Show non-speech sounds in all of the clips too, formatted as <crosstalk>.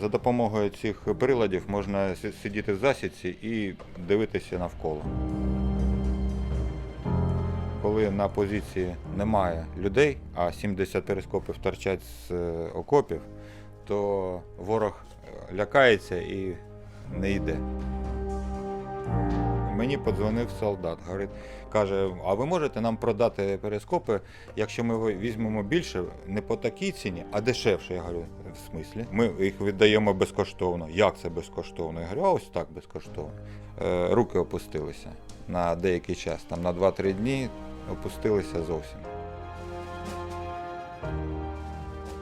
За, допомогою цих приладів можна сидіти в засідці і дивитися навколо. Коли на позиції немає людей, а 70 перископів торчать з е, окопів, то ворог е, лякається і не йде. Мені подзвонив солдат, говорить, каже, а ви можете нам продати перископи, якщо ми візьмемо більше, не по такій ціні, а дешевше. Я говорю, в смислі? Ми їх віддаємо безкоштовно. Як це безкоштовно? Я говорю, а ось так безкоштовно. Е, руки опустилися на деякий час, там на 2-3 дні опустилися зовсім.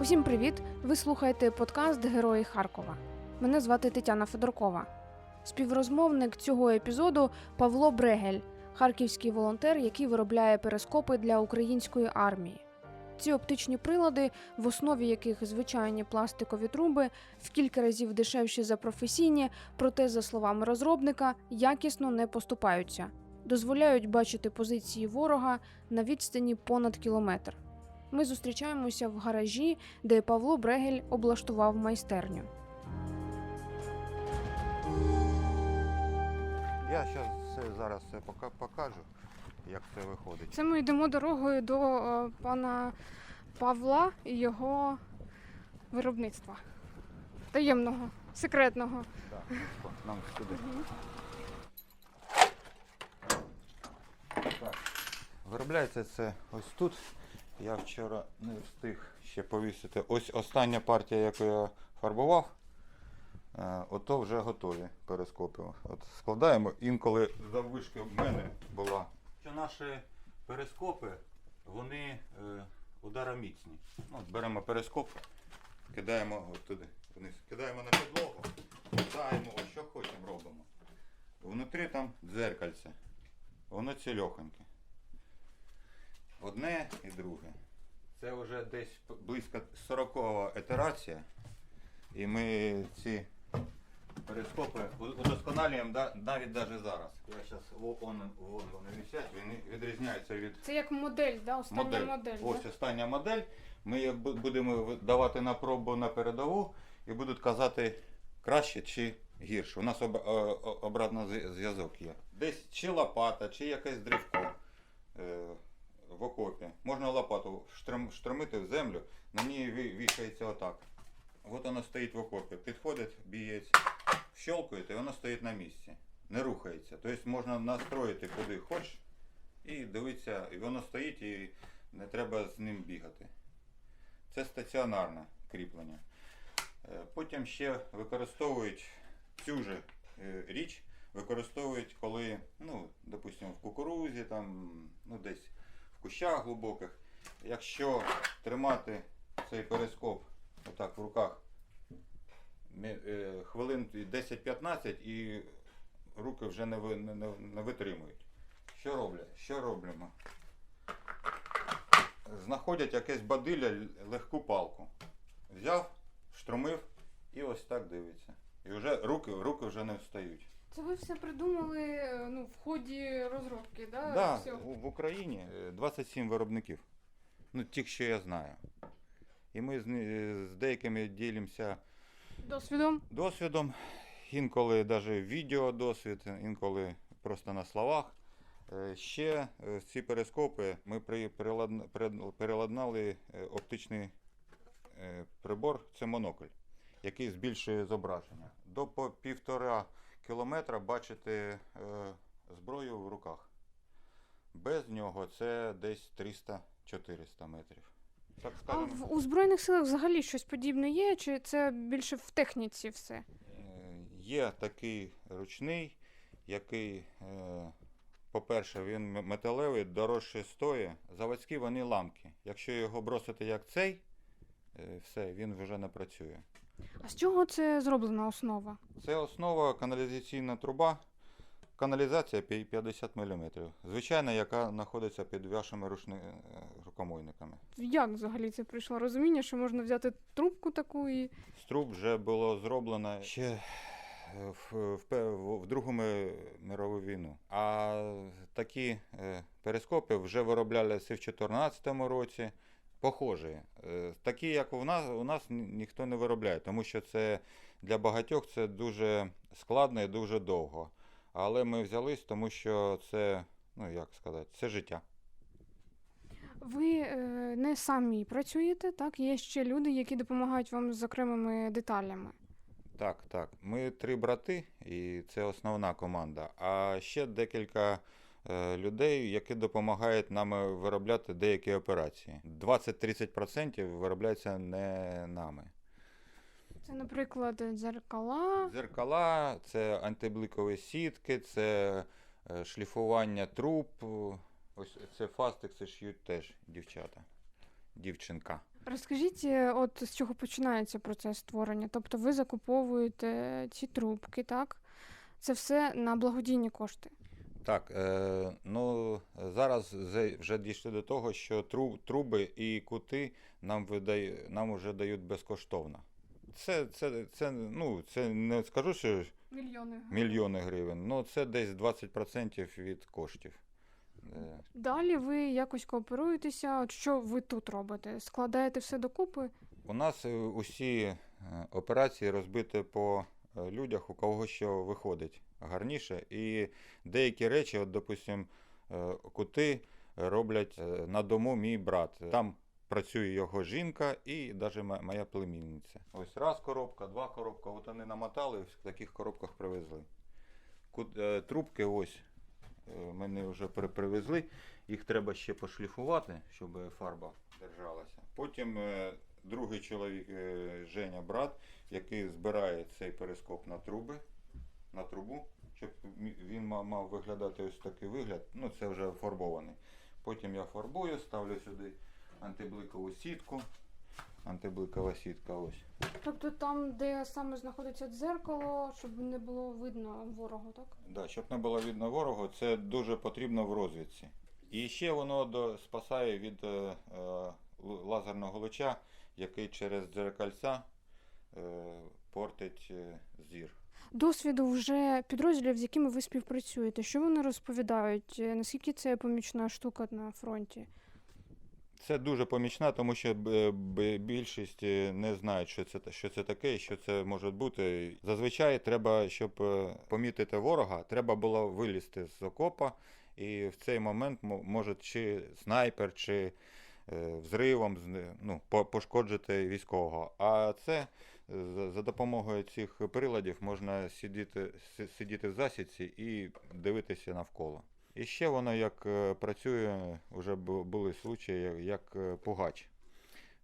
Усім привіт! Ви слухаєте подкаст Герої Харкова. Мене звати Тетяна Федоркова. Співрозмовник цього епізоду Павло Брегель, харківський волонтер, який виробляє перископи для української армії. Ці оптичні прилади, в основі яких звичайні пластикові труби, в кілька разів дешевші за професійні, проте, за словами розробника, якісно не поступаються, дозволяють бачити позиції ворога на відстані понад кілометр. Ми зустрічаємося в гаражі, де Павло Брегель облаштував майстерню. Я зараз зараз все покажу, як це виходить. Це ми йдемо дорогою до е, пана Павла і його виробництва. Таємного, секретного. Так, нам сюди. Так. Виробляється це ось тут. Я вчора не встиг ще повісити. Ось остання партія, яку я фарбував. Е, Ото вже готові перископи. От складаємо. Інколи заввишки в мене була. Що наші перископи, вони е, удароміцні. Ну, от беремо перископ, кидаємо от туди вниз. Кидаємо на підлогу, кидаємо, ось що хочемо робимо. Внутрі там дзеркальце. Воно цільохоньке. Одне і друге. Це вже десь близько 40 ітерація. І ми ці перископи удосконалюємо да- навіть навіть зараз. Я зараз вон, вон вони висять, вони відрізняються від Це як модель, да? остання модель. Ось остання модель. Ми бу- будемо давати на пробу на передову і будуть казати краще чи гірше. У нас об, о- обратно зв- зв'язок є. Десь чи лопата, чи якесь дрівко е, в окопі. Можна лопату штрим, штормити в землю, на ній ві- вішається отак. От воно стоїть в окопі. Підходить, бієць, щелкуєте, і воно стоїть на місці. Не рухається. Тобто можна настроїти куди хочеш і дивитися, і воно стоїть і не треба з ним бігати. Це стаціонарне кріплення. Е, Потім ще використовують цю же річ, використовують, коли, ну, допустимо, в кукурузі, там, ну, десь в кущах глибоких. Якщо тримати цей перископ отак в руках мі- е, хвилин 10-15 і руки вже не, ви- не, не- не витримують. Що роблять? Що робимо? Знаходять якесь бадилля, легку палку. Взяв, штромив і ось так дивиться. І вже руки, руки вже не встають. Це ви все придумали е, ну, в ході розробки, да? Да, в, Україні е, 27 виробників. Ну, тих, що я знаю. І ми з, з деякими ділимося Досвідом. досвідом. Інколи навіть відеодосвід, інколи просто на словах. Е, Ще е, ці перископи ми переладнали е, оптичний прибор, це монокль, який збільшує зображення. До по півтора кілометра бачити зброю в руках. Без нього це десь 300-400 метрів. Так А в, у Збройних силах взагалі щось подібне є, чи це більше в техніці все? Е, Є такий ручний, який, е, по-перше, він металевий, дорожче стоїть. Заводські вони ламки. Якщо його бросити як цей, е, все, він вже не працює. А з чого це зроблена основа? Це основа каналізаційна труба. Каналізація 50 мм. Звичайна, яка знаходиться під вашими рушни... е, рукомойниками. Як взагалі це прийшло розуміння, що можна взяти трубку таку і. З труб вже було зроблено ще е, в, в, в, в Другу мирову війну. А такі е, перископи вже вироблялися в 2014 році, Похожі. Е, Такі, як у нас, у нас ніхто не виробляє, тому що це для багатьох це дуже складно і дуже довго. Але ми взялись, тому що це, ну як сказати, це життя. Ви е, не самі працюєте, так? Є ще люди, які допомагають вам з окремими деталями. Так, так. Ми три брати, і це основна команда. А ще декілька е, людей, які допомагають нам виробляти деякі операції. 20-30% виробляється не нами. Це, наприклад, дзеркала. Дзеркала, це антибликові сітки, це е, шліфування труб. Ось це фастик, це шьють теж дівчата. Дівчинка. Розкажіть, е, от з чого починається процес створення? Тобто ви закуповуєте ці трубки, так? Це все на благодійні кошти. Так, е, ну зараз вже дійшли до того, що тру- труби і кути нам видає, нам вже дають безкоштовно. Це, це, це, ну, це не скажу, що Мільйони. мільйони гривень, ну це десь 20% від коштів. Е, Далі ви якось кооперуєтеся. Що ви тут робите? Складаєте все докупи? У нас е, усі е, операції розбиті по людях, у кого що виходить гарніше. І деякі речі, от, допустим, е, кути роблять на дому мій брат. Там працює його жінка і навіть моя племінниця. Ось раз коробка, два коробка. От вони намотали, в таких коробках привезли. Е, Трубки ось е, мене вже привезли. Їх треба ще пошліфувати, щоб фарба держалася. Потім е, другий чоловік, Женя, брат, який збирає цей перископ на труби, на трубу, щоб він мав виглядати ось такий вигляд. Ну, це вже фарбований. Потім я фарбую, ставлю сюди антибликову сітку. Антибликова сітка ось. Тобто там, де саме знаходиться дзеркало, щоб не було видно ворогу, так? Да, щоб не було видно ворогу, це дуже потрібно в розвідці. І ще воно до, спасає від е, е, лазерного луча, який через дзеркальця е, портить е, зір. Досвіду вже підрозділів, з якими ви співпрацюєте, що вони розповідають? Е, Наскільки це помічна штука на фронті? Це дуже помічна, тому що б- більшість е, не знають, що це, що це таке що це може бути. Зазвичай треба, щоб е, помітити ворога, треба було вилізти з окопа, і в цей момент мо- може чи снайпер, чи е, взривом ну, по- пошкоджити військового. А це е, за, допомогою цих приладів можна сидіти, си- сидіти в засідці і дивитися навколо. І ще воно як е, працює, вже були случаї, як- е, пугач.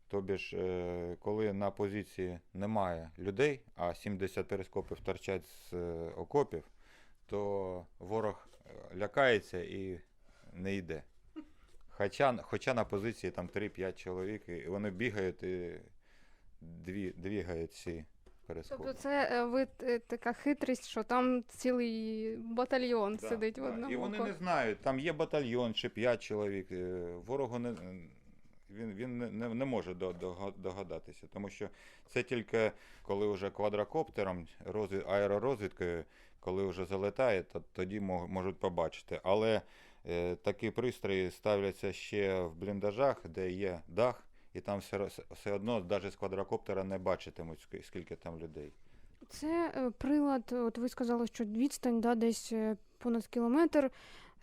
Тобі ж, е, коли на позиції немає людей, а 70 перископів торчать з окопів, то ворог лякається і не йде. Хоча, хоча на позиції там 3-5 чоловік, і вони бігають і дві, двігають ці. Тобто це е, ви е, така хитрість, що там цілий батальйон Да, сидить в одному. І вони окопі. не знають, там є батальйон чи 5 чоловік. е, Ворогу не, він, він не, не, не може догадатися, тому що це тільки коли вже квадрокоптером, розвід, аеророзвідкою, коли вже залетає, то тоді можуть побачити. Але е, такі пристрої ставляться ще в бліндажах, де є дах, і там все, все одно навіть з квадрокоптера не бачитимуть, скільки там людей. Це е, прилад, от ви сказали, що відстань да, десь е, понад кілометр.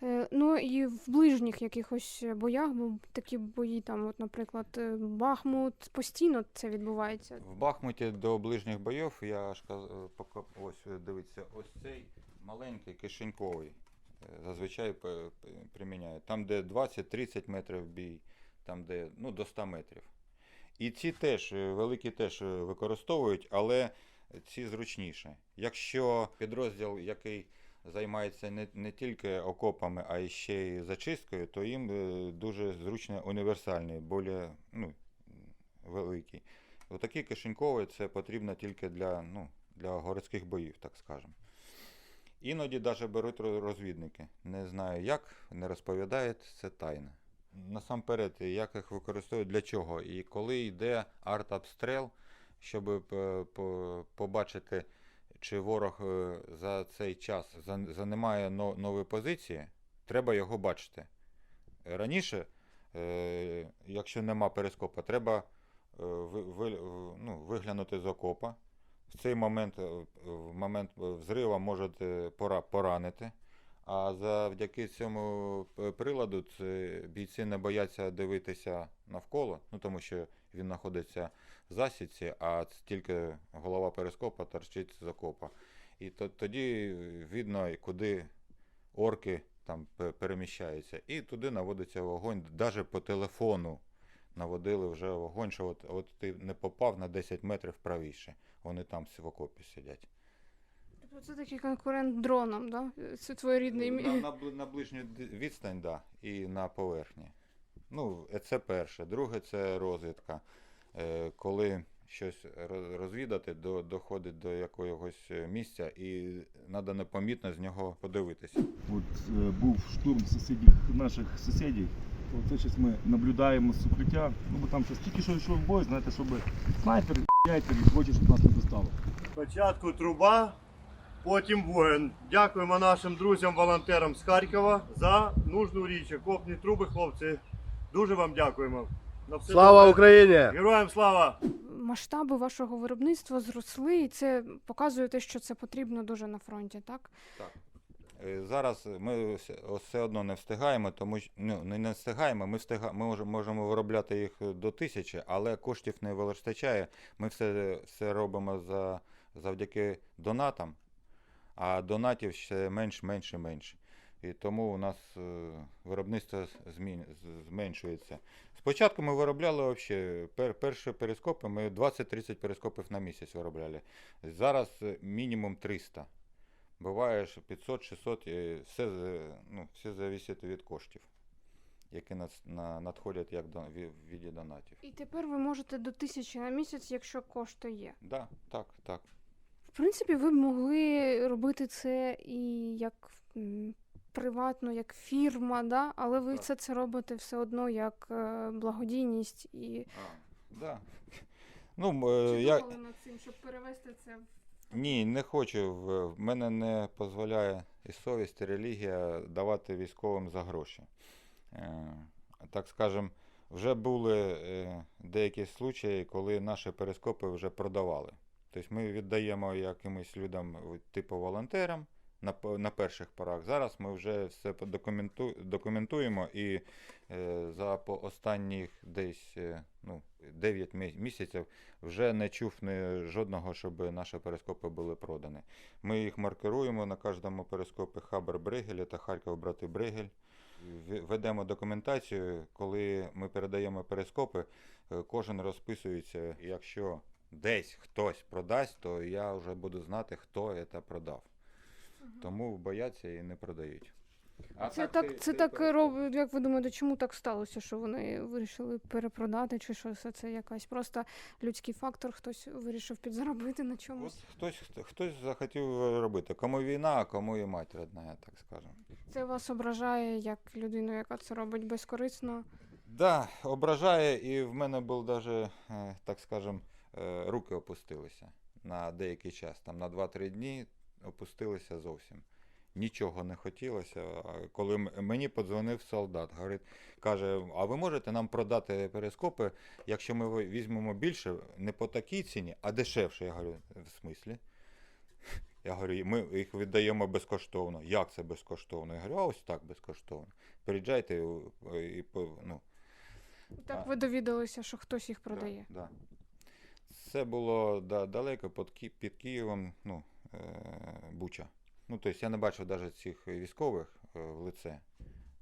Е, Ну і в ближніх якихось боях, бо такі бої, там, от, наприклад, Бахмут, постійно це відбувається. В Бахмуті до ближніх боїв я ж каз... е, ось дивіться, ось цей маленький кишеньковий. Зазвичай приміняють. Там, де 20-30 метрів бій, там, де ну, до 100 метрів. І ці теж, е, великі теж е, використовують, але ці зручніше. Якщо підрозділ, який займається не, не тільки окопами, а ще й зачисткою, то їм е, дуже зручно універсальний, більш ну, великий. Отакі кишенькові це потрібно тільки для, ну, для городських боїв, так скажемо. Іноді навіть беруть розвідники. Не знаю як, не розповідають, це тайна. Насамперед, як їх використовують, для чого? І коли йде артобстріл, щоб е, побачити, чи ворог е, за цей час займає нові позиції, треба його бачити. Раніше Е, якщо нема перископа, треба ну, виглянути з окопа. В цей момент, в момент взриву можете поранити. А завдяки цьому е, приладу це бійці не бояться дивитися навколо, ну тому що він знаходиться в засідці, а ц- тільки голова перископа торчить з окопа. І то, тоді видно, куди орки там переміщаються. І туди наводиться вогонь. Навіть по телефону наводили вже вогонь, що от, от ти не попав на 10 метрів правіше. Вони там в окопі сидять. Тобто це такий конкурент дронам, да? Це твоєрідний На, на, на ближню відстань, да, і на поверхні. Ну, е, це перше. Друге це розвідка. Е, коли щось роз- розвідати, до, доходить до якогось е, місця і треба непомітно з нього подивитися. От е, був штурм сусідів, наших сусідів. Оце зараз ми наблюдаємо з укриття. Ну бо там щось тільки що йшов бой, знаєте, щоб снайпер, яйцер, хоче, щоб нас не достало. Спочатку труба, потім воїн. Дякуємо нашим друзям-волонтерам з Харкова за нужну річ. Окопні труби, хлопці. Дуже вам дякуємо. На все Слава добре. Україні! Героям слава! масштаби вашого виробництва зросли, і це показує те, що це потрібно дуже на фронті, так? Е, Зараз ми все- одно не встигаємо, тому що ну, не, не встигаємо. Ми встига, ми можемо виробляти їх до тисячі, але коштів не вистачає. Ми все, все робимо за, завдяки донатам, а донатів ще менш, менше, менше. І тому у нас е, виробництво змін, зменшується. Спочатку ми виробляли взагалі пер, перші перископи, ми 20-30 перископів на місяць виробляли. Зараз е, мінімум 300. Буває, що 500-600, і все, з- ну, все залежить від коштів, які над, на, надходять як до, в віді донатів. І тепер ви можете до тисячі на місяць, якщо кошти є. Да, так, так. В принципі, ви б могли робити це і як приватно, як фірма, да? але ви Так. все це робите все одно як е, благодійність і А, да. Ну, е, Чи я, думали над цим, щоб перевести це в ні, не хочу. В, мене не дозволяє і совість, і релігія давати військовим за гроші. Е, так скажем, вже були деякі случаї, коли наші перископи вже продавали. Тобто ми віддаємо якимось людям, типу волонтерам на, на перших порах. Зараз ми вже все подокументу, документуємо і е, за по останніх десь е, ну, 9 місяців вже не чув ні жодного, щоб наші перископи були продані. Ми їх маркируємо на кожному перископі Хабер Бригель та Харків брати Бригель. Ведемо документацію, коли ми передаємо перископи, е, кожен розписується. Якщо десь хтось продасть, то я вже буду знати, хто це продав. Тому бояться і не продають. А Це так, це цей так перископ- робить. Як ви думаєте, чому так сталося, що вони вирішили перепродати, чи що це, це якась просто людський фактор, хтось вирішив підзаробити на От чомусь. хтось, хто- хтось захотів робити. Кому війна, а кому і мать родна, я так скажу. Це вас ображає як людину, яка це робить безкорисно. Да, ображає, і в мене був даже, е, так скажем, е, руки опустилися на деякий час. Там на 2-3 дні опустилися зовсім. Нічого не хотілося. Коли мені подзвонив солдат, говорить, каже: а ви можете нам продати перископи, якщо ми візьмемо більше, не по такій ціні, а дешевше. Я говорю, в смислі? Я говорю, ми їх віддаємо безкоштовно. Як це безкоштовно? Я говорю, а ось так безкоштовно. Приїжджайте і, і ну, Так ви довідалися, що хтось їх продає. Да, да. Це було да, далеко під, Ки- під Києвом, ну, е, Буча. Ну, тобто я не бачив навіть цих військових е, в лице.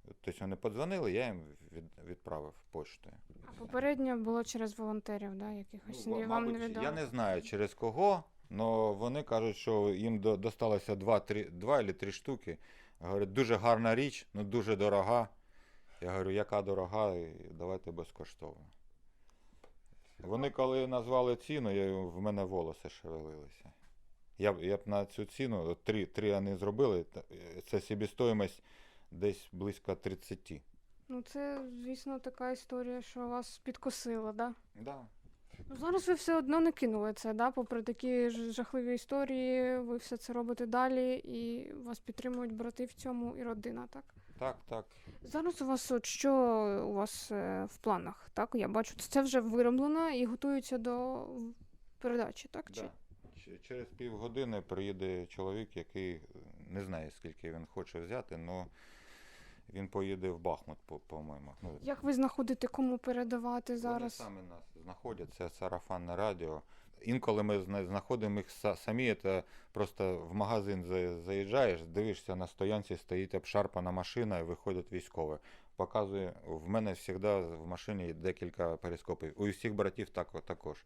Тобто вони подзвонили, я їм від, відправив поштою. А попередньо було через волонтерів, да, якихось Ну, вам не відомо. я не знаю через кого, але вони кажуть, що їм до- досталося два, три, два або три штуки. Говорять, дуже гарна річ, але дуже дорога. Я говорю, яка дорога, давайте безкоштовно. Вони коли назвали ціну, я, в мене волоси шевелилися. Я, б- я б на цю ціну, от три, три вони зробили, е, це собівартість десь близько 30. Ну це, звісно, така історія, що вас підкосила, да? Да. Ну, зараз ви все одно не кинули це, да? попри такі жахливі історії, ви все це робите далі, і вас підтримують брати в цьому і родина, так? Так, так. Зараз у вас от що у вас е, в планах? Так, я бачу, це вже вироблено і готується до передачі, так? Чи? Да. Ч- Через півгодини приїде чоловік, який е, не знає, скільки він хоче взяти, але він поїде в Бахмут, по- по-моєму. Ну, Як ви знаходите, кому передавати зараз? Вони самі нас знаходять, це сарафанне радіо. Інколи ми знаходимо їх самі, це просто в магазин заїжджаєш, дивишся, на стоянці стоїть обшарпана машина і виходить військовий. Показує, в мене завжди в машині декілька перископів. У всіх братів так, також.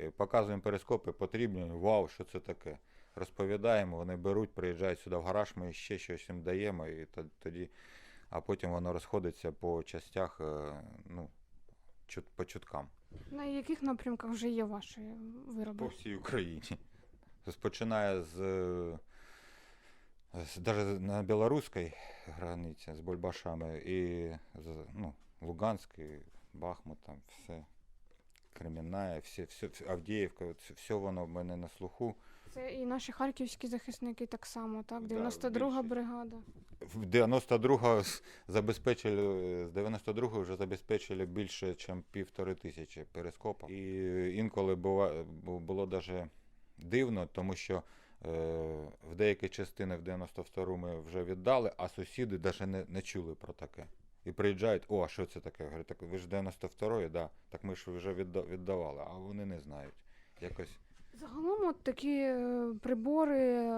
Е, Показуємо перископи, потрібні, вау, що це таке. Розповідаємо, вони беруть, приїжджають сюди в гараж, ми ще щось їм даємо, і тоді, а потім воно розходиться по частях, е, ну, чут, по чуткам. На яких напрямках вже є ваші вироби? По всій Україні. Починає з, е, з даже на білоруській границі з Бульбашами і з ну, Луганської, Бахмут, там все. Кремінна, все, все, все, Авдіївка, от все, все воно в мене на слуху. Це і наші харківські захисники так само, так? Да, 92-га більшість. бригада. В 92-го з- забезпечили, з 92-го вже забезпечили більше, ніж півтори тисячі перископів. І інколи бува, бу- було даже дивно, тому що е, в деякі частини в 92-му ми вже віддали, а сусіди навіть не, не чули про таке. І приїжджають, о, а що це таке? Говорю, так ви ж 92-й, да. так ми ж вже відда- віддавали, а вони не знають. Якось Загалом от такі е, прибори,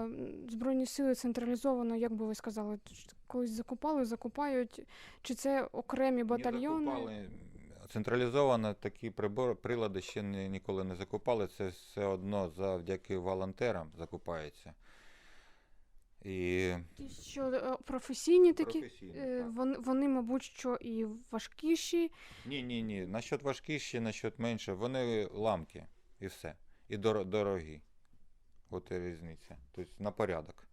Збройні сили централізовано, як би ви сказали, колись закупали, закупають, чи це окремі батальйони? Не закупали. Централізовано такі прибори, прилади ще ні, ніколи не закупали. Це все одно завдяки волонтерам закупається. І Ті, що е, професійні такі, Професійні, е, так. вони, вони, мабуть, що і важкіші. ні, ні, ні. Насчет важкіші, насчет менше, вони ламки і все. І дор- дорогі. От і різниця. Тобто на порядок.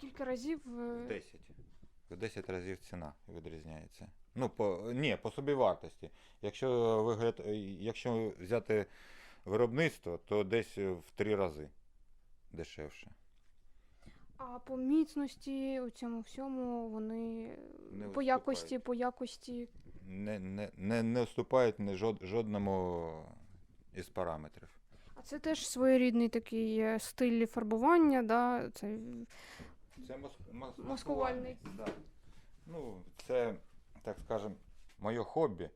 Кілька разів е, В 10. В 10 разів ціна відрізняється. Ну, по, ні, по собівартості. Якщо, вигляд, якщо взяти виробництво, то десь в 3 рази дешевше. а по міцності у цьому всьому вони Не по якості, по якості. Не, не, не, не вступають жодному із параметрів. Це теж своєрідний такий е, стиль фарбування, да? це Це мос, мос, Маскувальний. Да. Ну, це, так скажем, моє хобі.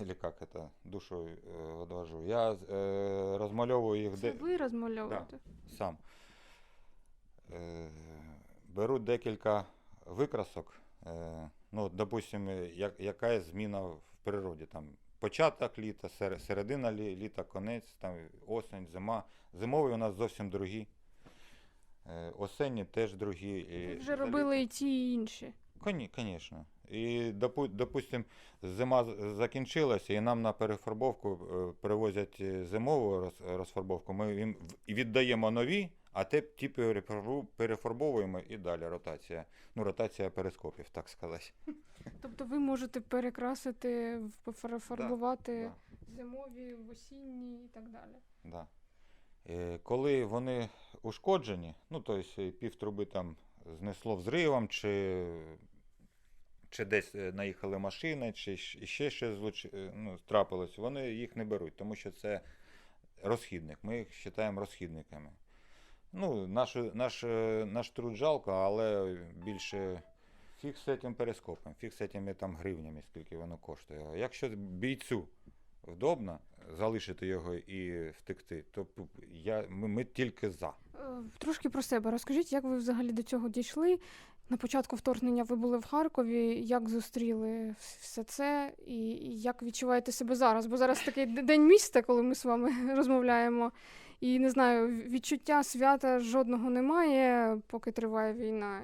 Или як це, душу э, одвожу. Я э, розмальовую їх Це де, ви розмальовуєте? сам. Е, беру декілька викрасок. Е, ну, допустим, як, яка є зміна в природі. Там, початок літа, сер- середина літа, конець, там, осінь, зима. Зимові у нас зовсім другі. Е, осенні теж другі. Ви вже робили і ті, і інші. Звісно. І, допу- допустим, зима закінчилася, і нам на перефарбовку е, привозять е, зимову розфарбовку. Ми їм віддаємо нові, а те ті перефарбовуємо і далі ротація. Ну, ротація перископів, так сказати. Тобто ви можете перекрасити, перефарбувати Да. зимові, осінні і так далі. Да. Е, Коли вони ушкоджені, ну тобто пів труби там знесло взривом, чи, чи десь е, наїхали машини, чи ще щось злоч... е, ну, трапилось, вони їх не беруть, тому що це розхідник. Ми їх вважаємо розхідниками. Ну, наш, наш, е, наш труд жалко, але більше фіг з цим перископом, фіг з цими там гривнями, скільки воно коштує. Якщо бійцю вдобно залишити його і втекти, то я, ми, ми тільки за. Е, Трошки про себе розкажіть, як ви взагалі до цього дійшли? На початку вторгнення ви були в Харкові. Як зустріли все це, і як відчуваєте себе зараз? Бо зараз такий день міста, коли ми з вами <laughs> розмовляємо. І не знаю, відчуття свята жодного немає, поки триває війна.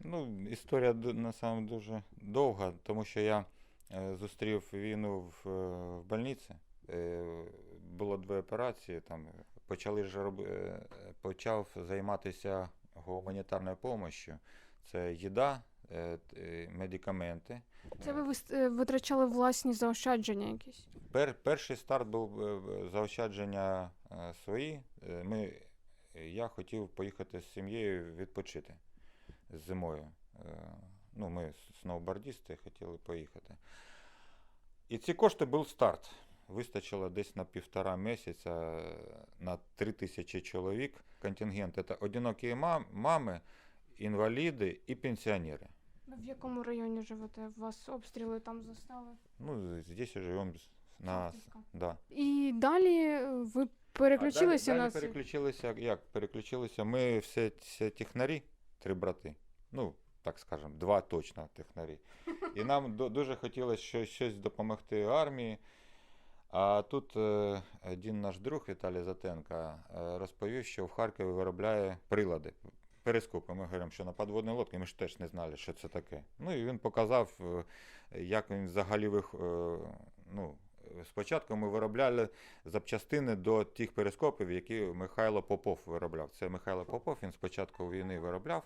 Ну, історія ду- дуже довга, тому що я е, зустрів війну в, е, в больниці. Е, було дві операції. Там почали ж роб... е, почав займатися гуманітарною допомогою. Це їда, е, е, медикаменти. Це ви вис- е, витрачали власні заощадження якісь? Пер, перший старт був е, заощадження свої. Е, Ми, я хотів поїхати з сім'єю відпочити з зимою. Ну, ми сноубордісти хотіли поїхати. І ці кошти був старт. Вистачило десь на півтора місяця е, на три тисячі чоловік. Контингент це одинокі мам- мами, інваліди і пенсіонери. В якому районі живете? Вас обстріли там застали? Ну, здесь живемо на. Да. І далі е, ви переключилися далі, на далі переключилися. Як переключилися? Ми всі, всі технарі, три брати. Ну, так скажемо, два точно технарі. І нам дуже хотілося щось, щось допомогти армії. А тут е, один наш друг Віталій Затенко е, розповів, що в Харкові виробляє прилади. Перископи. Ми говоримо, що на підводній лодці ми ж теж не знали, що це таке. Ну і він показав, е, як він взагалі вих... е, ну, спочатку ми виробляли запчастини до тих перископів, які Михайло Попов виробляв. Це Михайло Попов, він спочатку війни виробляв.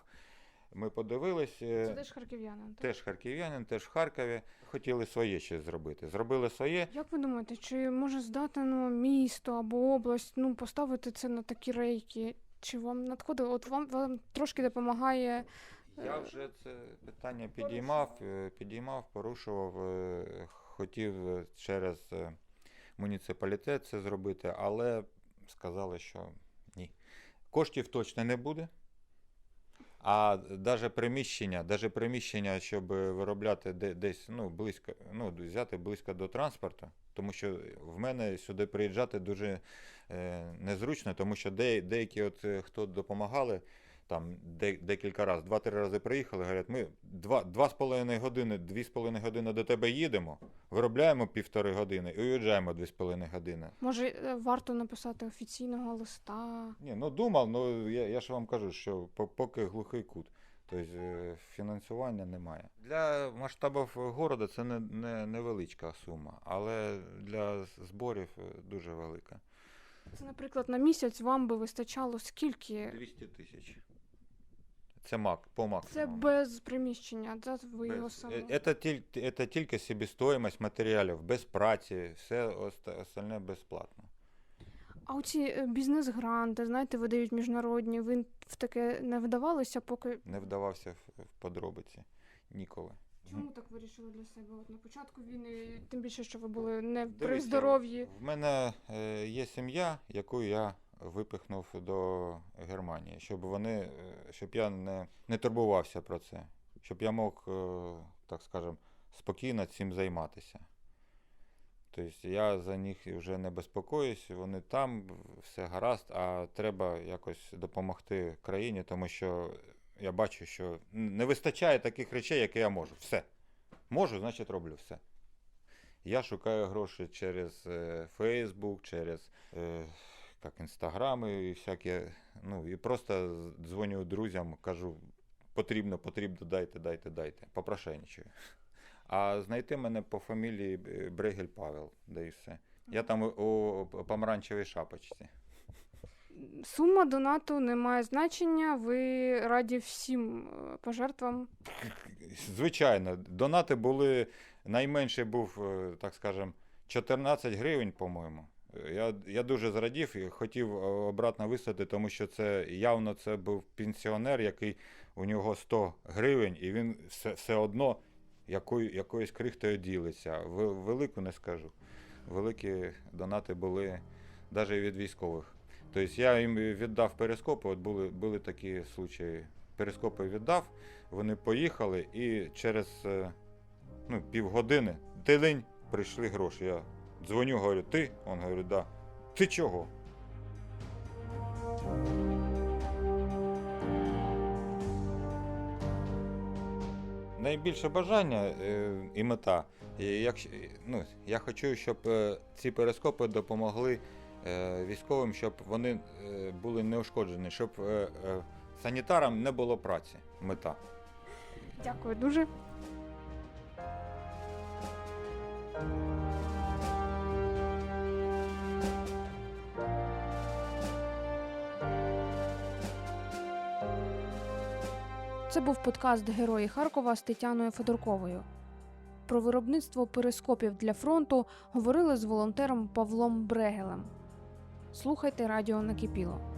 Ми подивились. е, Це теж харків'янин. Теж харків'янин, теж в Харкові. Хотіли своє щось зробити. Зробили своє. Як ви думаєте, чи може здатено місто або область ну, поставити це на такі рейки? Чи вам надходило? От вам, вам трошки допомагає Я вже це питання підіймав, е, підіймав, порушував, е, хотів е, через е, муніципалітет це зробити, але сказали, що ні. Коштів точно не буде. А навіть приміщення, даже приміщення, щоб виробляти де- десь ну, близько, ну, взяти близько до транспорту, тому що в мене сюди приїжджати дуже е, незручно, тому що де, деякі, от, е, хто допомагали, там декілька разів, два-три рази приїхали, говорять, ми два, два з половиною години, дві з половиною години до тебе їдемо, виробляємо півтори години і уїжджаємо дві з половиною години. Може, е, варто написати офіційного листа? Ні, ну думав, ну я, я ж вам кажу, що поки глухий кут. Тобто е, фінансування немає. Для масштабів города це не, не, невеличка сума, але для зборів е, дуже велика. Це, наприклад, на місяць вам би вистачало скільки? 200 тисяч. Це мак, по Це максимуму. без приміщення, да? ви його Без- саме. е, Це, тіль- це тільки себестоїмость матеріалів, без праці, все оста- остальне безплатно. А оці е, бізнес-гранти, знаєте, видають міжнародні. Ви в таке не вдавалися, поки. Не вдавався в, в подробиці ніколи. Чому так вирішили для себе? От на початку війни, тим більше, що ви були не при Дивіться, здоров'ї. В мене е, є сім'я, яку я випихнув до Германії, щоб вони, е, щоб я не, не турбувався про це, щоб я мог, е, так скажем, спокійно цим займатися. Тобто я за них вже не безпокоюсь, вони там, все гаразд, а треба якось допомогти країні, тому що я бачу, що не вистачає таких речей, які я можу. Все. Можу, значить роблю все. Я шукаю гроші через е, Facebook, через е, як, інстаграми і всякі. Ну, і просто дзвоню друзям, кажу, потрібно, потрібно, дайте, дайте, дайте. Попрошайничаю. А знайти мене по фамілії е, Брегель Павел, да і все. Я там у, у помаранчевій шапочці. Сума донату не має значення. Ви раді всім е, пожертвам. Звичайно, донати були. Найменший був, е, так скажем, 14 гривень, по-моєму. Я, я дуже зрадів і хотів е, обратно вислати, тому що це явно це був пенсіонер, який у нього 100 гривень, і він все, все одно якою, якоюсь крихтою ділиться. Велику не скажу. Великі донати були навіть від військових. Тобто я їм віддав перископи, от були, були такі случаї. Перископи віддав, вони поїхали і через е, ну, півгодини, день прийшли гроші. Я дзвоню, говорю, ти? Он говорить, да. Ти чого? Найбільше бажання е, і мета. Якщо, ну, я хочу, щоб е, ці перископи допомогли е, військовим, щоб вони були неушкоджені, щоб санітарам не було праці. Мета. Дякую дуже. Це був подкаст Герої Харкова з Тетяною Федорковою. Про виробництво перископів для фронту говорили з волонтером Павлом Брегелем. Слухайте радіо Накипіло.